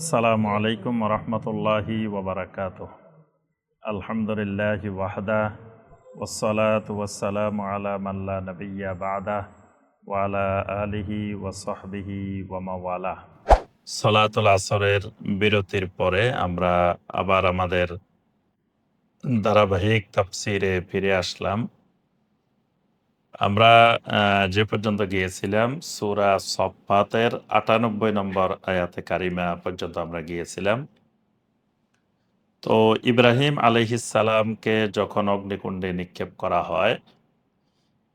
আসসালামু আলাইকুম রহমতুল্লাহি ওবরাকাত আলহামদুলিল্লাহ ওয়াহদা ওসলাত ওয়াসালাম আলা মাল্লা নবিয়া বাদা ওয়ালা আলিহি ওয়াসহবিহি ওয়ামাওয়ালা সলাতুল আসরের বিরতির পরে আমরা আবার আমাদের ধারাবাহিক তাফসিরে ফিরে আসলাম। আমরা যে পর্যন্ত গিয়েছিলাম, সুরা সফাতের আটানব্বই নম্বর আয়াতে কারিমা পর্যন্ত আমরা গিয়েছিলাম। তো ইব্রাহিম আলহিসালামকে যখন অগ্নিকুণ্ডে নিক্ষেপ করা হয়,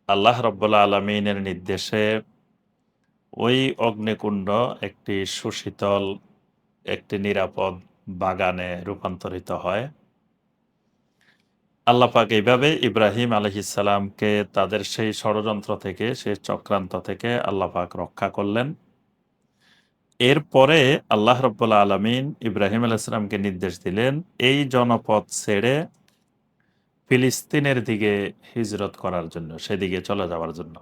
আল্লাহ রব্বুল্লা আলমিনের নির্দেশে ওই অগ্নিকুণ্ড একটি সুশীতল, একটি নিরাপদ বাগানে রূপান্তরিত হয়। আল্লাহ পাক এইভাবে ইব্রাহিম আলহিসাল্লামকে তাদের সেই ষড়যন্ত্র থেকে, সেই চক্রান্ত থেকে আল্লাহ পাক রক্ষা করলেন। এরপরে আল্লাহ রব্বুল্লা আলমিন ইব্রাহিম আলাইসালামকে নির্দেশ দিলেন, এই জনপদ ছেড়ে ফিলিস্তিনের দিকে হিজরত করার জন্য, সেদিকে চলে যাওয়ার জন্য।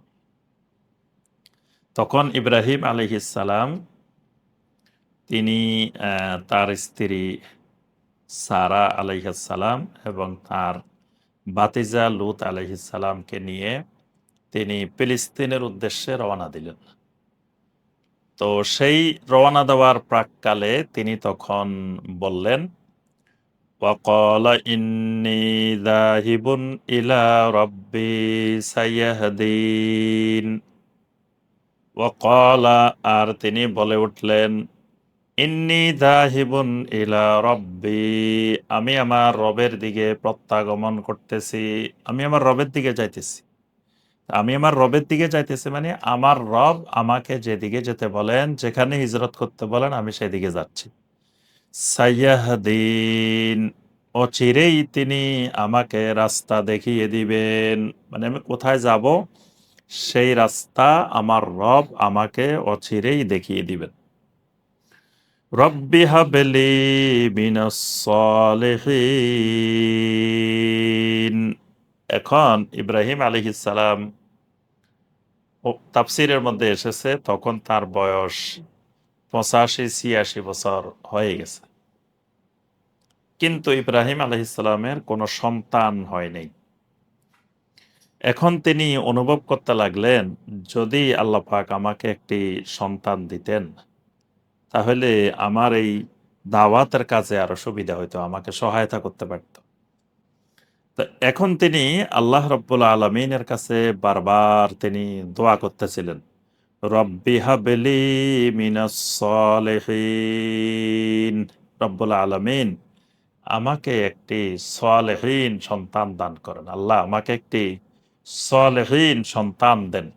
তখন ইব্রাহিম আলহিসাল্লাম তিনি তার স্ত্রী সারা আলাইহাসালাম এবং তার বাতিজা লুত আলাইহিসালামকে নিয়ে তিনি ফিলিস্তিনের উদ্দেশ্যে রওনা দিলেন তো সেই রওনা দেওয়ার প্রাককালে তিনি তখন বললেন وقال إني ذاهب إلى ربي سيهدين وقال আর তিনি বলে উঠলেন ইন্নি দাহিবুন ইলা রব্বি, আমি আমার রবের দিকে প্রত্যাগমন করতেছি, আমি আমার রবের দিকে যাইতেছি। আমি আমার রবের দিকে যাইতেছি মানে আমার রব আমাকে যেদিকে যেতে বলেন, যেখানে হিজরত করতে বলেন, আমি সেদিকে যাচ্ছি। সাইয়াহদিন, অচিরেই তিনি আমাকে রাস্তা দেখিয়ে দিবেন। মানে আমি কোথায় যাব? সেই রাস্তা আমার রব আমাকে অচিরেই দেখিয়ে দিবেন। রব্বি হাবলি মিনাস সালিহিন এখন ইব্রাহিম আলাইহিসসালাম ও তাফসিরের মধ্যে এসেছে, তখন তার বয়স পঁচাশি, ছিয়াশি বছর হয়ে গেছে। কিন্তু ইব্রাহিম আলহিসাল্লামের কোনো সন্তান হয়নি এখন তিনি অনুভব করতে লাগলেন, যদি আল্লাহ পাক আমাকে একটি সন্তান দিতেন। তাহলে আমার এই দাওয়াতের কাজে আরও সুবিধা হইতো, আমাকে সহায়তা করতে পারত। তো এখন তিনি আল্লাহ রব্বুল আলমিনের কাছে বারবার তিনি দোয়া করতেছিলেন, রব্বি হাবেলি মিনাস সালেহিন। রব্বুল আলমিন, আমাকে একটি সলেহীন সন্তান দান করেন। আল্লাহ, আমাকে একটি সলেহীন সন্তান দেন।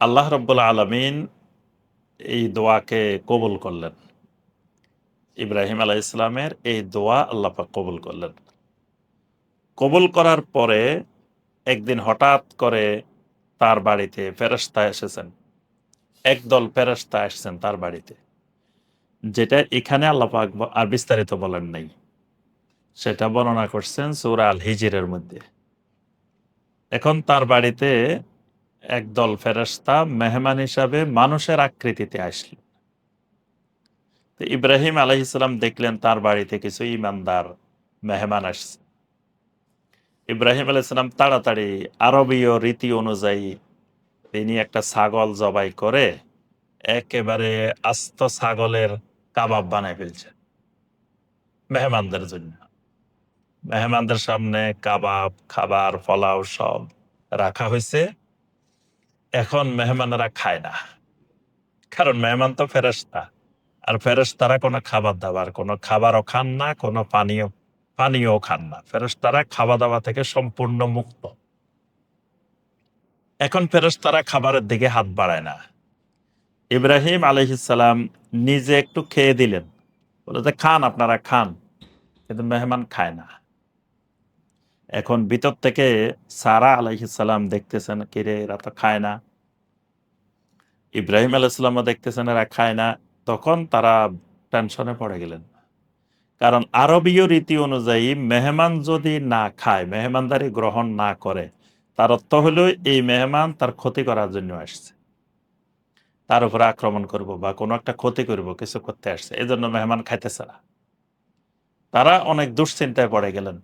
আল্লাহ রব্বুল আলমিন এই দোয়াকে কবুল করলেন। ইব্রাহিম আলাহ ইসলামের এই দোয়া আল্লাহ পাক কবুল করলেন। কবুল করার পরে একদিন হঠাৎ করে তার বাড়িতে ফেরস্তা এসেছেন। একদল ফেরস্তা এসেছেন তার বাড়িতে। যেটা এখানে আল্লাহ পাক ব- আর বিস্তারিত বলেন নাই। সেটা বর্ণনা করছেন সূরা আল হিজিরের মধ্যে। এখন তার বাড়িতে একদল ফেরেশতা, মেহমান হিসাবে মানুষের আকৃতিতে আসলো তো ইব্রাহিম আলাইহিসসালাম দেখলেন তার বাড়িতে কিছু ইমানদার মেহমান আসছে। ইব্রাহিম আলাইহিসসালাম তাড়াতাড়ি আরবীয় রীতি অনুযায়ী তিনি একটা ছাগল জবাই করে একেবারে আস্ত ছাগলের কাবাব বানায় ফেলছে মেহমানদের জন্য। মেহমানদের সামনে কাবাব, খাবার ফলাও সব রাখা হয়েছে। এখন মেহমানেরা খায় না। কারণ মেহমান তো ফেরেশতা। আর ফেরেশতারা কোনো খাবার দাবার কোনো খাবারও খান না, কোনো পানীয়, পানীয়ও খান না। ফেরেশতারা খাওয়া দাওয়া থেকে সম্পূর্ণ মুক্ত। এখন ফেরেশতারা খাবারের দিকে হাত বাড়ায় না। ইব্রাহিম আলহিসাল্লাম নিজে একটু খেয়ে দিলেন। বলে যে, খান, আপনারা খান। কিন্তু মেহমান খায় না। এখন ভিতর থেকে সারা আলাইহিসাল্লাম দেখতেছেন, কিরে, এরা তো খায় না। ইব্রাহিম আলাইসাল্লামও দেখতেছেন এরা খায় না, তখন তারা টেনশনে পড়ে গেলেন। কারণ আরবীয় রীতি অনুযায়ী মেহমান যদি না খায়, মেহমানদারি গ্রহণ না করে, তার অর্থ হলো এই মেহমান তার ক্ষতি করার জন্য আসছে। তার উপরে আক্রমণ করব বা কোনো একটা ক্ষতি করব, কিছু করতে আসছে এই জন্য মেহমান খাইতেছে না। তারা অনেক দুশ্চিন্তায় পড়ে গেলেন।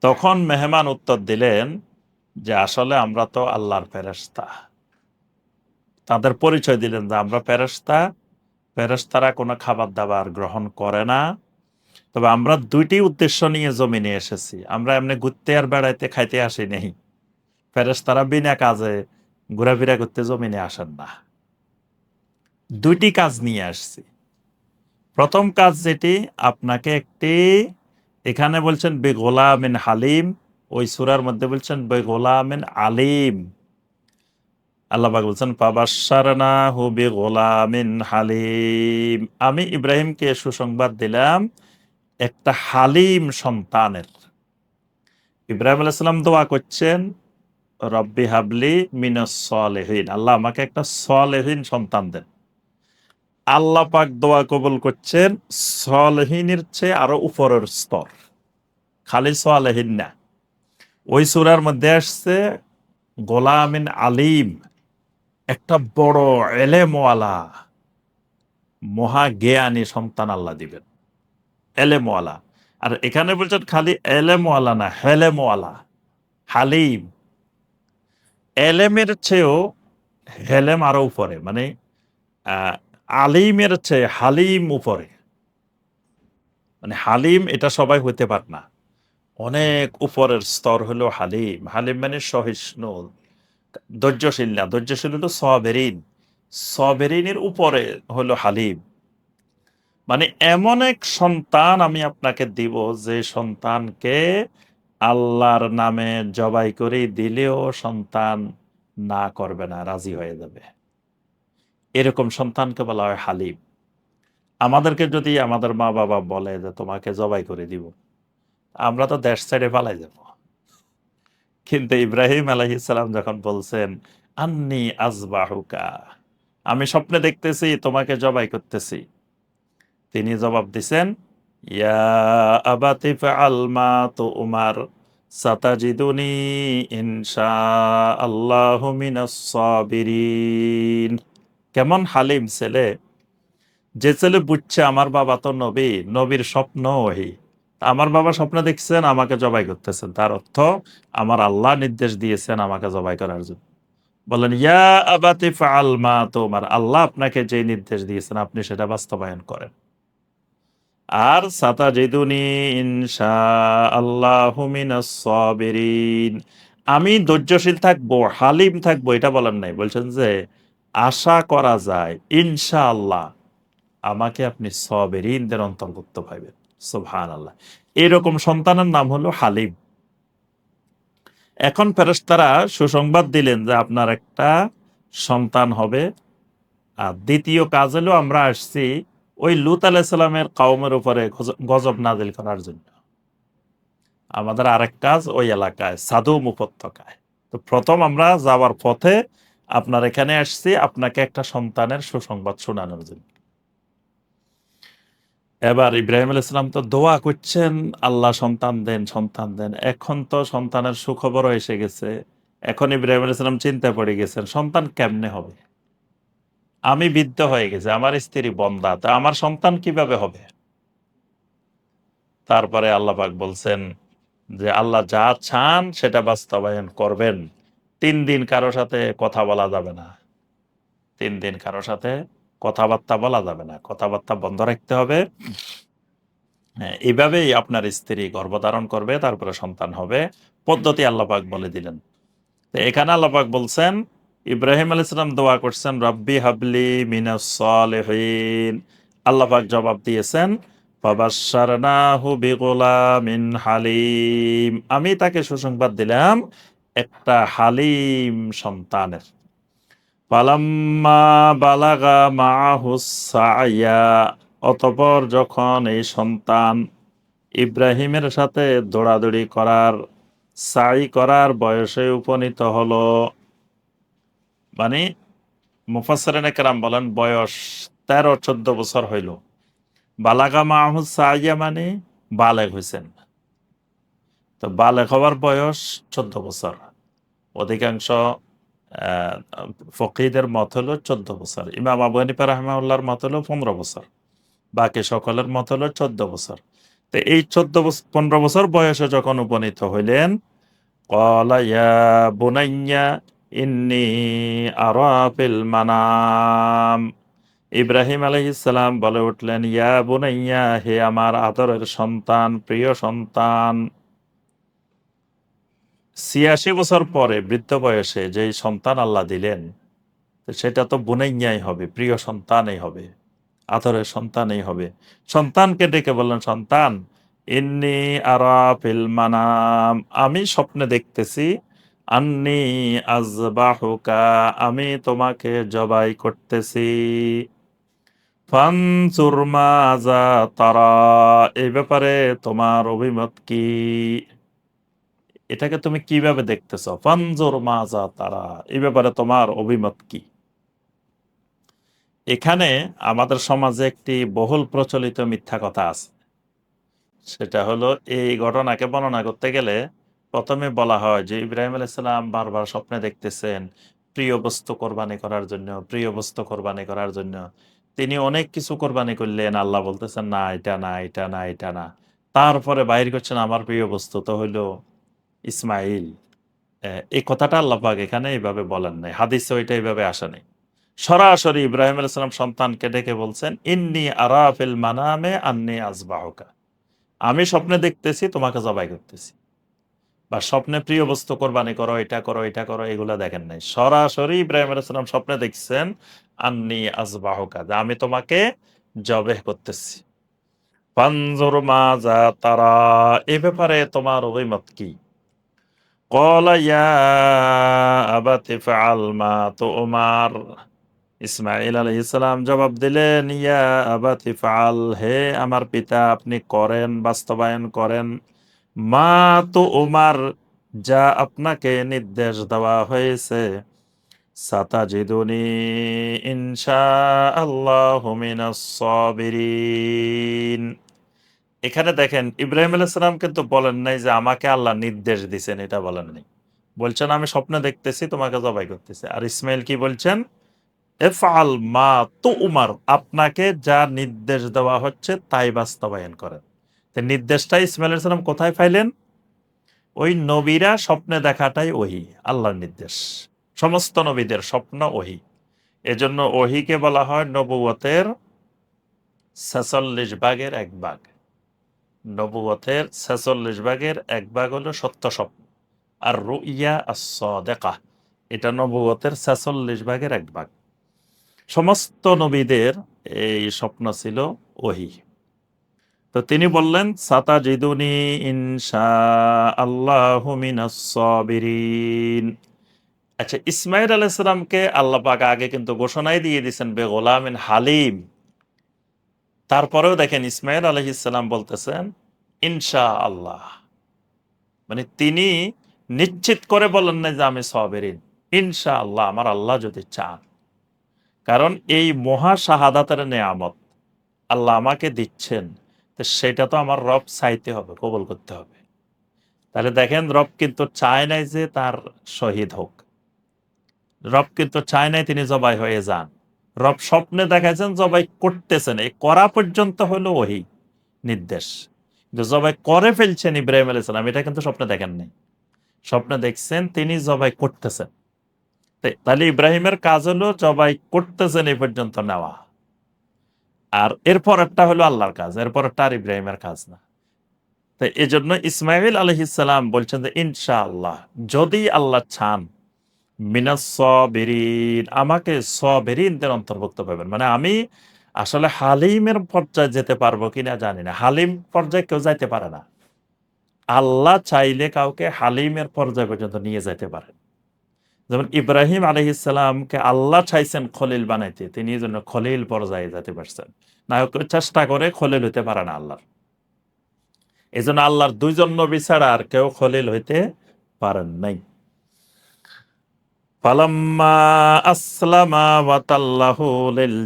তখন মেহমান উত্তর দিলেন যে আসলে আমরা তো আল্লাহর ফেরেস্তা তাদের পরিচয় দিলেন যে আমরা ফেরেস্তা ফেরেস্তারা কোনো খাবার দাবার গ্রহণ করে না। তবে আমরা দুইটি উদ্দেশ্য নিয়ে জমিনে এসেছি। আমরা এমনি ঘুরতে আর বেড়াইতে খাইতে আসি নেই। ফেরেস্তারা বিনা কাজে ঘোরাফেরা করতে জমিনে আসেন না। দুইটি কাজ নিয়ে আসছি। প্রথম কাজ যেটি, আপনাকে একটি, এখানে বলছেন বে গোলামিন হালিম, ওই সুরার মধ্যে বলছেন বে গোলামিন আলিম। আল্লাহ পাক বলছেন পাবাসারনা হু বে গোলামিন হালিম। আমি ইব্রাহিমকে সুসংবাদ দিলাম, একটা হালিম সন্তানের। ইব্রাহিম আলাইসাল্লাম দোয়া করছেন, রব্বি হাবলি মিনাস সলেহীন। আল্লাহ আমাকে একটা সলেহীন সন্তান দেন। আল্লাহ পাক দোয়া কবুল করছেন, সলেহীনের চেয়ে আরও উপরের স্তর। খালি সলেহীন না। ওই সুরার মধ্যে আসছে, গোলামিন আলিম। একটা বড় এলেমওয়ালা মহাজ্ঞানী সন্তান আল্লাহ দিবেন। এলেমওয়ালা। আর এখানে বলছেন খালি এলেমওয়ালা না, হেলেমওয়ালা, হালিম। এলেমের চেয়েও হেলেম আরও উপরে মানে আলিমের চেয়ে হালিম উপরে। মানে হালিম এটা সবাই হতে পারে না। অনেক উপরের স্তর হলো হালিম। হালিম মানে সহিষ্ণু। ধৈর্যশীল না, ধৈর্যশীল হলো সবেরিন। সবেরিনের উপরে হলো হালিম। মানে এমন এক সন্তান আমি আপনাকে দিব, যে সন্তানকে আল্লাহর নামে জবাই করে দিলেও সন্তান না করবে না, রাজি হয়ে যাবে। এরকম সন্তানকে বলা হয় হালিম। আমাদেরকে যদি আমাদের মা বাবা বলে যে তোমাকে জবাই করে দিব, আমরা তো দেশ ছেড়ে পালাই যাব। কিন্তু ইব্রাহিম আলহিসাম যখন বলছেন, আন্নি আজবাহুকা আমি স্বপ্নে দেখতেছি, তোমাকে জবাই করতেছি। তিনি জবাব দিছেন, ইয়া আবাতি ফাআল মা তুমার, সাতাজিদুনি ইনশা আল্লাহু কেমন হালিম ছেলে। যে ছেলে বুঝছে, আমার বাবা তো নবী, নবীর স্বপ্ন ওই আমার বাবা স্বপ্ন দেখছেন, আমাকে জবাই করতেছেন। তার অর্থ আমার আল্লাহ নির্দেশ দিয়েছেন আমাকে জবাই করার জন্য। বলেন, ইয়া আবাতি ফাআল মা তোমার। আল্লাহ আপনাকে যে নির্দেশ দিয়েছেন, আপনি সেটা বাস্তবায়ন করেন। আর সাতা জেদুনি ইনশা আল্লাহ আমি ধৈর্যশীল থাকব, হালিম থাকব, এটা বলেন নাই। বলছেন যে, আশা করা যায় ইনশা আল্লাহ আমাকে আপনি সবেরিনদের অন্তর্ভুক্ত পাইবেন সুবহান আল্লাহ এরকম সন্তানের নাম হলো হালিম। এখন ফেরেশতারা সুসংবাদ দিলেন যে আপনার একটা সন্তান হবে। আর দ্বিতীয় কাজ হলো আমরা আসছি ওই লুত আলাইসাল্লামের কাউমের উপরে গজব নাজিল করার জন্য। আমাদের আরেক কাজ ওই এলাকায় সাধুম উপত্যকায়। তো প্রথম আমরা যাওয়ার পথে আপনার এখানে আসছি, আপনাকে একটা সন্তানের সুসংবাদ শোনানোর জন্য। এবার ইব্রাহিম আল ইসলাম তো দোয়া করছেন, আল্লাহ সন্তান দেন সন্তান দেন। এখন তো সন্তানের সুখবরও এসে গেছে। এখন ইব্রাহিম আল ইসলাম চিন্তা পড়ে গেছেন, সন্তান কেমনে হবে? আমি বৃদ্ধ হয়ে গেছে, আমার স্ত্রী বন্দা, তা আমার সন্তান কীভাবে হবে? তারপরে আল্লাহ পাক বলছেন যে, আল্লাহ যা চান সেটা বাস্তবায়ন করবেন। তিন দিন কারও সাথে কথা বলা যাবে না। তিন দিন কারও সাথে কথাবার্তা বলা যাবে না, কথাবার্তা বন্ধ রাখতে হবে। এইভাবেই আপনার স্ত্রী গর্ভধারণ করবে, তারপরে সন্তান হবে। পদ্ধতি আল্লাপাক বলে দিলেন। তো এখানে আল্লাপাক বলছেন, ইব্রাহিম আল ইসলাম দোয়া করছেন, রব্বি হাবলি মিনাস সালেহিন। আল্লাপাক জবাব দিয়েছেন আমি তাকে সুসংবাদ দিলাম, একটা হালিম সন্তানের। পালাম্মা বালাগা মাহুসায়া অতপর যখন এই সন্তান ইব্রাহিমের সাথে দৌড়াদৌড়ি করার, সাই করার বয়সে উপনীত হলো মানে মুফাসরিন একরাম বলেন বয়স তেরো, চোদ্দ বছর হইল। বালাগা মাহুস সাইয়া মানে বালেগ হয়েছেন তো বালেগ হওয়ার বয়স চোদ্দ বছর। অধিকাংশ ফকিদের মত হলো চোদ্দ বছর। ইমাম আবু হানিফা রহমাউল্লাহর মত হলো পনেরো বছর। বাকি সকলের মত হলো চোদ্দ বছর। তো এই চোদ্দ বছর পনেরো বছর বয়সে যখন উপনীত হইলেন কলা ইয়া বুনাইয়া ইন্নি আরা ফিল মানাম। ইব্রাহিম আলহিসাল্লাম বলে উঠলেন, ইয়া বুনাইয়া, হে আমার আদরের সন্তান, প্রিয় সন্তান ছিয়াশি বছর পরে বৃদ্ধ বয়সে যেই সন্তান আল্লাহ দিলেন, সেটা তো বুনাইয়াই হবে, প্রিয় সন্তানই হবে, আদরের সন্তানই হবে। সন্তানকে ডেকে বললেন, সন্তান, ইন্নি আরা মানাম, আমি স্বপ্নে দেখতেছি, আন্নি আজবাহুকা, আমি তোমাকে জবাই করতেছি। ফানসুর মাজা তারা এই ব্যাপারে তোমার অভিমত কি? এটাকে তুমি কীভাবে দেখতেছ? ফানজুর মাজা তারা, এই ব্যাপারে তোমার অভিমত কি? এখানে আমাদের সমাজে একটি বহুল প্রচলিত মিথ্যা কথা আছে। সেটা হলো, এই ঘটনাকে বর্ণনা করতে গেলে প্রথমে বলা হয় যে, ইব্রাহিম আলাইসাল্লাম বারবার স্বপ্নে দেখতেছেন, প্রিয় বস্তু কোরবানি করার জন্য, প্রিয় বস্তু কোরবানি করার জন্য। তিনি অনেক কিছু কোরবানি করলেন, আল্লাহ বলতেছেন, না, এটা না এটা না এটা না। তারপরে বাইর করছেন, আমার প্রিয় বস্তু তো হইল ইসমাইল এই কথাটা আল্লাহ পাক এখানে এইভাবে বলেন নাই, হাদিসে ওইটা এইভাবে আসে নাই। সরাসরি ইব্রাহিম আলাইসাল্লাম সন্তানকে ডেকে বলছেন, ইন্নি আরাফিল মানামে আন্নি আজবাহুকা আমি স্বপ্নে দেখতেছি, তোমাকে জবাই করতেছি। বা স্বপ্নে প্রিয় বস্তু কোরবানি করো, এটা করো এটা করো, এগুলা দেখেন নাই। সরাসরি ইব্রাহিম আলাইসাল্লাম স্বপ্নে দেখছেন, আন্নি আজবাহুকা যে আমি তোমাকে জবেহ করতেছি। পানজুর মাজা তারা, এ ব্যাপারে তোমার অভিমত কি? قال يا أبت فعل ما تؤمر ইসমাইল আলাইহিসসালাম জবাব দিলেন ইয়া আবাতি ফাল হে আমার পিতা আপনি করেন বাস্তবায়ন করেন মা তো উমার যা আপনাকে নির্দেশ দেওয়া হয়েছে সাতাজিদুনি ইনশা আল্লাহ সাবিরিন এখানে দেখেন, ইব্রাহিম আলাইসালাম কিন্তু বলেন নাই যে আমাকে আল্লাহ নির্দেশ দিছেন, এটা বলেন নাই। বলছেন, আমি স্বপ্নে দেখতেছি, তোমাকে জবাই করতেছি। আর ইসমাইল কি বলছেন? এফআল মা তো উমার আপনাকে যা নির্দেশ দেওয়া হচ্ছে, তাই বাস্তবায়ন করেন। নির্দেশটা ইসমাইল সালাম কোথায় পাইলেন? ওই নবীরা স্বপ্নে দেখাটাই ওহি, আল্লাহর নির্দেশ। সমস্ত নবীদের স্বপ্ন ওহি। এজন্য ওহিকে বলা হয় নবুয়তের ছেচল্লিশ ভাগের এক ভাগ। নবুয়তের ছেচল্লিশ ভাগের এক ভাগ হলো সত্য স্বপ্ন। আর রুইয়া দেখা এটা নবুয়তের ছেচল্লিশ ভাগের এক ভাগ। সমস্ত নবীদের এই স্বপ্ন ছিল ওহি। তো তিনি বললেন সাতা জিদুনি ইনশা আল্লাহ আচ্ছা ইসমাইল আলাইসালামকে আল্লাহ পাক আগে কিন্তু ঘোষণাই দিয়ে দিয়েছেন, বে গোলামিন হালিম। তারপরেও দেখেন ইসমাইল আলহিসাল্লাম বলতেছেন ইনশা আল্লাহ মানে তিনি নিশ্চিত করে বলেন না যে আমি সবেরিন ইনশা আল্লাহ আমার আল্লাহ যদি চান। কারণ এই মহা শাহাদাতের নেয়ামত আল্লাহ আমাকে দিচ্ছেন, তো সেটা তো আমার রব চাইতে হবে, কবল করতে হবে। তাহলে দেখেন, রব কিন্তু চায় নাই যে তার শহীদ হোক। রব কিন্তু চায় নাই তিনি জবাই হয়ে যান। রব স্বপ্নে দেখাইছেন জবাই করতেছেন। এই করা পর্যন্ত হলো ওহি নির্দেশ। কিন্তু জবাই করে ফেলছেন ইব্রাহিম আলাইসালাম এটা কিন্তু স্বপ্নে দেখেন নাই। স্বপ্নে দেখছেন তিনি জবাই করতেছেন। তাহলে ইব্রাহিমের কাজ হলো জবাই করতেছেন এই পর্যন্ত নেওয়া। আর এরপর একটা হলো আল্লাহর কাজ এরপর একটা আর ইব্রাহিমের কাজ না। তো এই জন্য ইসমাইল আলহিসাল্লাম বলছেন যে ইনশা আল্লাহ যদি আল্লাহ চান মিনাস সবেরিন, আমাকে সবেরিনদের অন্তর্ভুক্ত পাবেন মানে আমি আসলে হালিমের পর্যায়ে যেতে পারব কিনা জানি না। হালিম পর্যায়ে কেউ যাইতে পারে না। আল্লাহ চাইলে কাউকে হালিমের পর্যায়ে পর্যন্ত নিয়ে যাইতে পারে যেমন ইব্রাহিম আলহিসামকে আল্লাহ চাইছেন খলিল বানাইতে, তিনি জন্য খলিল পর্যায়ে যেতে পারছেন। না চেষ্টা করে খলিল হইতে পারে না আল্লাহর। এই জন্য আল্লাহর দুইজন নবী ছাড়া আর কেউ খলিল হইতে পারেন নাই।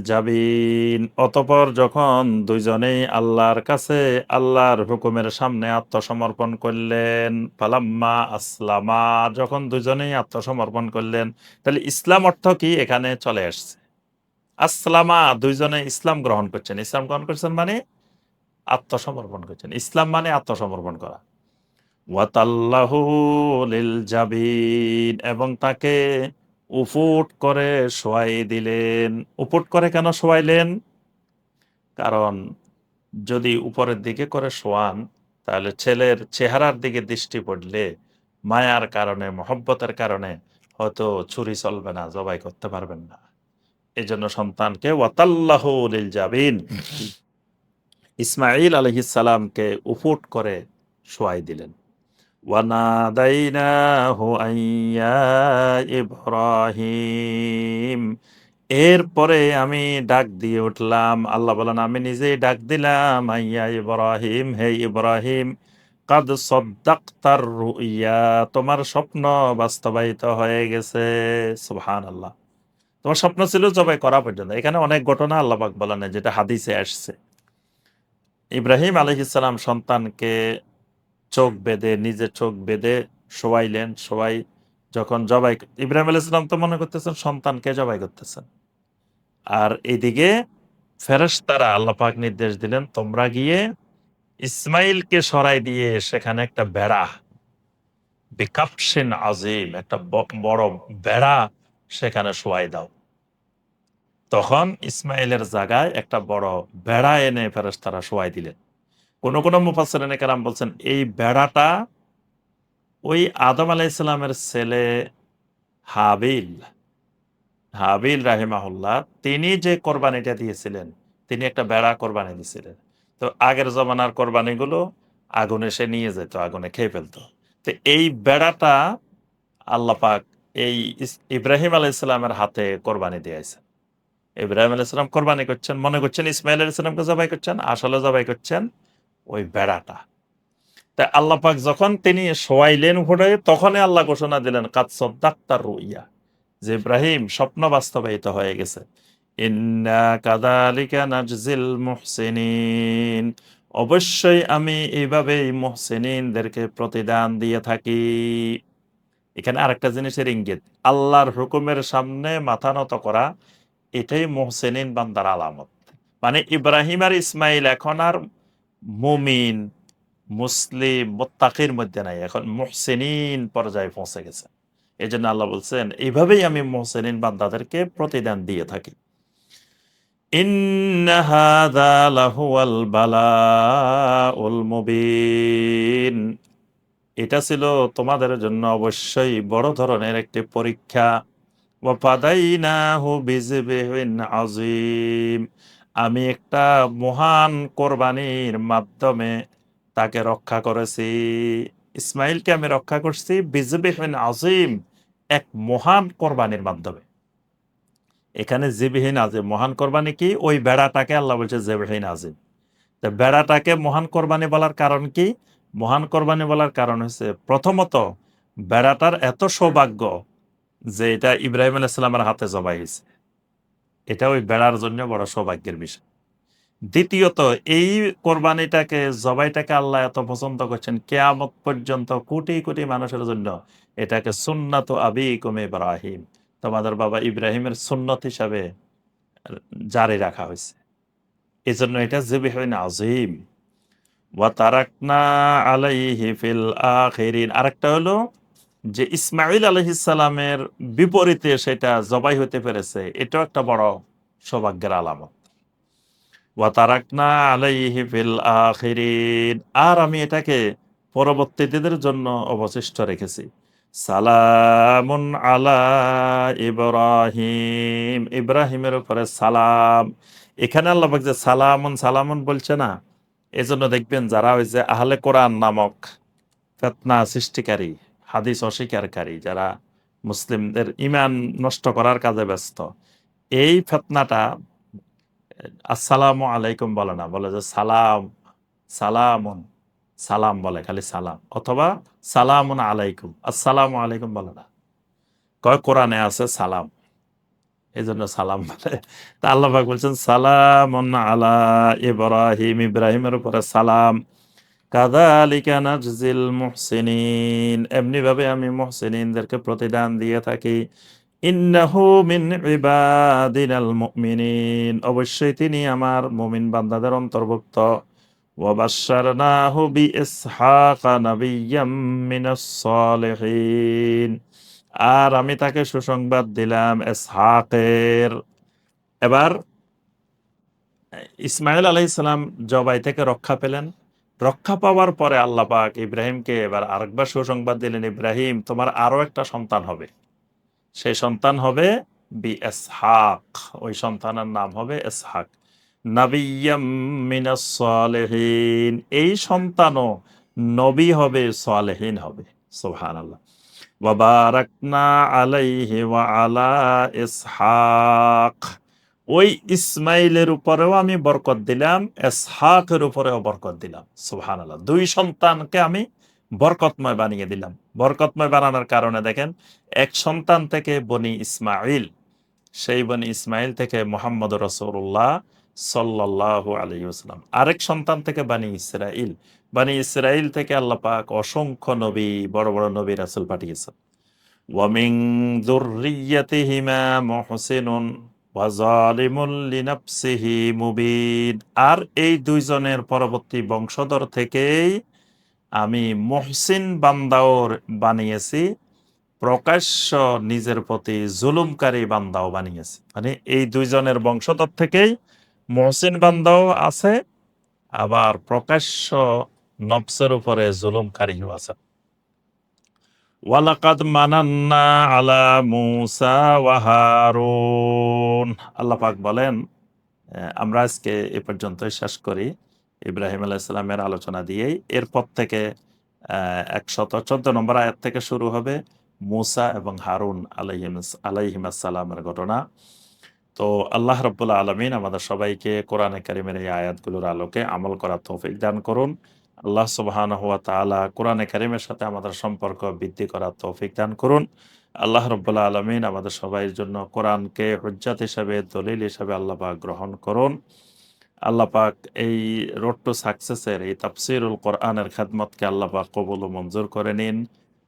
জাবিন। অতঃপর যখন দুইজনেই আল্লাহর কাছে আল্লাহর হুকুমের সামনে আত্মসমর্পণ করলেন, ফালাম্মা আসলামা, যখন দুইজনেই আত্মসমর্পণ করলেন, তাহলে ইসলাম অর্থ কি? এখানে চলে আসছে আসলামা, দুইজনে ইসলাম গ্রহণ করছেন। ইসলাম গ্রহণ করছেন মানে আত্মসমর্পণ করছেন। ইসলাম মানে আত্মসমর্পণ করা। জাবিন এবং তাকে উপুট করে শোয়াই দিলেন। উপুট করে কেন শোয়াইলেন? কারণ যদি উপরের দিকে করে শোয়ান তাহলে ছেলের চেহারার দিকে দৃষ্টি পড়লে মায়ার কারণে মহব্বতের কারণে হয়তো ছুরি চলবে না জবাই করতে পারবেন না। এই জন্য সন্তানকে ওয়াতাল্লাহ লিল জাবিন ইসমাইল আলহিস সালামকে উপুট করে শোয়াই দিলেন। ওয়ানাদাইনাহু আইয়া ইব্রাহিম। এরপরে আমি ডাক দিয়ে উঠলাম, আল্লাহ বলেন, আমি নিজেই ডাক দিলাম, আইয়া ইব্রাহিম, হে ইব্রাহিম, কাদ সদ্দাক্তার রুইয়া, তোমার স্বপ্ন বাস্তবায়িত হয়ে গেছে। সুবহান আল্লাহ তোমার স্বপ্ন ছিল জবাই করা পর্যন্ত। এখানে অনেক ঘটনা আল্লাহবাক বলেন, যেটা হাদিসে আসছে। ইব্রাহিম আলহিসাল্লাম সন্তানকে চোখ বেঁধে নিজে চোখ বেঁধে শোয়াইলেন। সবাই যখন জবাই ইব্রাহিম আল ইসলাম তো মনে করতেছেন সন্তানকে জবাই করতেছেন। আর এদিকে ফেরেস তারা আল্লাপাক নির্দেশ দিলেন, তোমরা গিয়ে ইসমাইলকে সরাই দিয়ে সেখানে একটা বেড়া বিকাপসিন আজিম, একটা বড় বেড়া সেখানে শোয়াই দাও। তখন ইসমাইলের জায়গায় একটা বড় বেড়া এনে ফেরেস তারা শোয়াই দিলেন। কোন কোন মুফাসরিন কালাম বলছেন, এই বেড়াটা ওই আদম আলাহ ইসলামের ছেলে হাবিল হাবিল রাহিমাহুল্লাহ, তিনি যে কোরবানিটা দিয়েছিলেন, তিনি একটা বেড়া কোরবানি দিয়েছিলেন। তো আগের জমানার কোরবানিগুলো আগুনে সে নিয়ে যেত, আগুনে খেয়ে ফেলতো। তো এই বেড়াটা আল্লাপাক এই ইব্রাহিম আলাহ ইসলামের হাতে কোরবানি দিয়েছে ইব্রাহিম আলাহ ইসলাম কোরবানি করছেন, মনে করছেন ইসমাইল আলাহ ইসলামকে জবাই করছেন আসলে জবাই করছেন ওই বেড়াটা। তাই আল্লাহ পাক যখন তিনি শোয়াইলেন উপরে তখনই আল্লাহ ঘোষণা দিলেন কাৎসব ডাক্তার রুইয়া। যে ইব্রাহিম, স্বপ্ন বাস্তবায়িত হয়ে গেছে। অবশ্যই আমি এইভাবেই মুহসিনিনদেরকে প্রতিদান দিয়ে থাকি। এখানে আরেকটা জিনিসের ইঙ্গিত, আল্লাহর হুকুমের সামনে মাথা নত করা, এটাই মোহসেনিন বান্দার আলামত। মানে ইব্রাহিম আর ইসমাইল এখন আর মুমিন, মুসলিম, মোত্তাকির মধ্যে নাই। এখন মোহসেনিন পর্যায়ে পৌঁছে গেছে। এই জন্য আল্লাহ বলছেন, এইভাবেই আমি মোহসেনিন বান্দাদেরকে প্রতিদান দিয়ে থাকি। এটা ছিল তোমাদের জন্য অবশ্যই বড় ধরনের একটি পরীক্ষা। আজিম আমি একটা মহান কোরবানির মাধ্যমে তাকে রক্ষা করেছি। ইসমাইলকে আমি রক্ষা করছি বিজবিহীন আজিম এক মহান কোরবানির মাধ্যমে। এখানে জিবিহীন আজিম, মহান কোরবানি কি? ওই বেড়াটাকে আল্লাহ বলছে জেবিহীন আজিম। তো বেড়াটাকে মহান কোরবানি বলার কারণ কি? মহান কোরবানি বলার কারণ হচ্ছে প্রথমত বেড়াটার এত সৌভাগ্য যে এটা ইব্রাহিম আলাইসাল্লামের হাতে জবাই হয়েছে। এটা ওই বেড়ার জন্য বড় সৌভাগ্যের বিষয়। দ্বিতীয়ত, এই কোরবানিটাকে, জবাইটাকে আল্লাহ এত পছন্দ করছেন, কেয়ামত পর্যন্ত কোটি কোটি মানুষের জন্য এটাকে সুন্নাত আবি কমে ইব্রাহিম। তোমাদের বাবা ইব্রাহিমের সুন্নত হিসাবে জারি রাখা হয়েছে। এই জন্য এটা জেবি হয় না আজিম ওয়া তারাকনা আলাইহি ফিল আখিরিন। আরেকটা হলো যে ইসমাইল আলহিসালামের বিপরীতে সেটা জবাই হতে পেরেছে, এটাও একটা বড় সৌভাগ্যের আলামত। ওয়াতারাকনা আলাইহি ফিল আখিরিন। আর আমি এটাকে পরবর্তীদের জন্য অবশিষ্ট রেখেছি। সালামুন আলা ইব্রাহিম। ইব্রাহিমের উপরে সালাম। এখানে আল্লাহ যে সালামুন সালামুন বলছে না, এজন্য দেখবেন যারা ওই যে আহলে কোরআন নামক ফেতনা সৃষ্টিকারী হাদিস অস্বীকারী, যারা মুসলিমদের ইমান নষ্ট করার কাজে ব্যস্ত। এই ফেতনাটা, আসসালাম আলাইকুম বলে না, বলে যে সালাম, সালামুন, সালাম বলে, খালি সালাম, অথবা সালামুন আলাইকুম, আসসালাম আলাইকুম বলে না। কয় কোরআনে আছে সালাম? এই জন্য সালাম বলে। তা আল্লাহ বলছেন সালাম আলা ইব্রাহিম, ইব্রাহিমের উপরে সালাম কাদালিকা নাজজিল মুহসিনিন। এমনি ভাবে আমি মুহসিনিনদেরকে প্রতিদান দিয়ে থাকি। অবশ্যই তিনি আমার মুমিন বান্দাদের অন্তর্ভুক্ত। আর আমি তাকে সুসংবাদ দিলাম ইসহাকের। এবার ইসমাইল আলাইহিসসালাম জবাই থেকে রক্ষা পেলেন। রক্ষা পাওয়ার পরে আল্লাহ পাক ইব্রাহিমকে এবার আরেকবার সুসংবাদ দিলেন, ইব্রাহিম, তোমার আরও একটা সন্তান হবে। সেই সন্তান হবে বি এসহাক ওই সন্তানের নাম হবে এসহাক। নাবিয়াম মিনাস এই সন্তানও নবী হবে, সালেহীন হবে। সুবহানাল্লাহ। ওয়াবারাকনা আলাইহি ওয়া আলা ইসহাক ওই ইসমাইলের উপরেও আমি বরকত দিলাম এসহাকের উপরেও বরকত দিলাম। সুহান আল্লাহ দুই সন্তানকে আমি বরকতময় বানিয়ে দিলাম। বরকতময় বানানোর কারণে দেখেন, এক সন্তান থেকে বনি ইসমাইল, সেই বনি ইসমাইল থেকে মোহাম্মদ রসুল্লাহ সাল্লাহ আলহিউসলাম আরেক সন্তান থেকে বানি ইসরাইল। বানি ইসরাইল থেকে আল্লাহ পাক অসংখ্য নবী, বড় বড় নবী রাসুল পাঠিয়েছেন। ওয়ামিং দুর্রিয়াতিহিমা মুহসিনুন। আর এই দুইজনের পরবর্তী বংশধর থেকেই আমি মহসিন বান্দাও বানিয়েছি, প্রকাশ্য নিজের প্রতি জুলুমকারী বান্দাও বানিয়েছি। মানে এই দুইজনের বংশধর থেকেই মহসিন বান্দাও আছে, আবার প্রকাশ্য নবসের উপরে জুলুমকারীও আছে। ওয়ালাকাদ মানান্না আলা মুসা ওয়া হারুন। আল্লাহ পাক বলেন আমরা আজকে এ পর্যন্তই শেষ করি। ইব্রাহিম আলাইসালামের আলোচনা দিয়েই এরপর থেকে একশত চোদ্দ নম্বর আয়াত থেকে শুরু হবে মুসা এবং হারুন আলাইহিম আলাইহিম আসসালামের ঘটনা। তো আল্লাহ রব্বুল্লা আলমিন আমাদের সবাইকে কোরআনে কারিমের এই আয়াতগুলোর আলোকে আমল করার তৌফিক দান করুন। আল্লাহ সুবহান হুয়া তাআলা কোরআনে কারিমের সাথে আমাদের সম্পর্ক বৃদ্ধি করার তৌফিক দান করুন। আল্লাহ রব্বুল্লা আলমিন আমাদের সবাইয়ের জন্য কোরআনকে হজ্জাত হিসাবে, দলিল হিসাবে আল্লাহ পাক গ্রহণ করুন। আল্লাহ পাক এই রোড টু সাকসেসের, এই তাফসিরুল কোরআনের খাদমতকে আল্লাহ পাক কবুল ও মঞ্জুর করে নিন।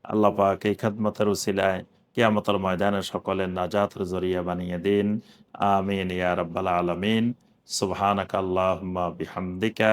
আল্লাহ পাক এই খাদমতের উসিলায় কিয়ামতের ময়দানে সকলের নাজাতের জরিয়া বানিয়ে দিন। আমিন ইয়া রাব্বাল আলামিন। সুবহানাক আল্লাহুম্মা বিহামদিকা।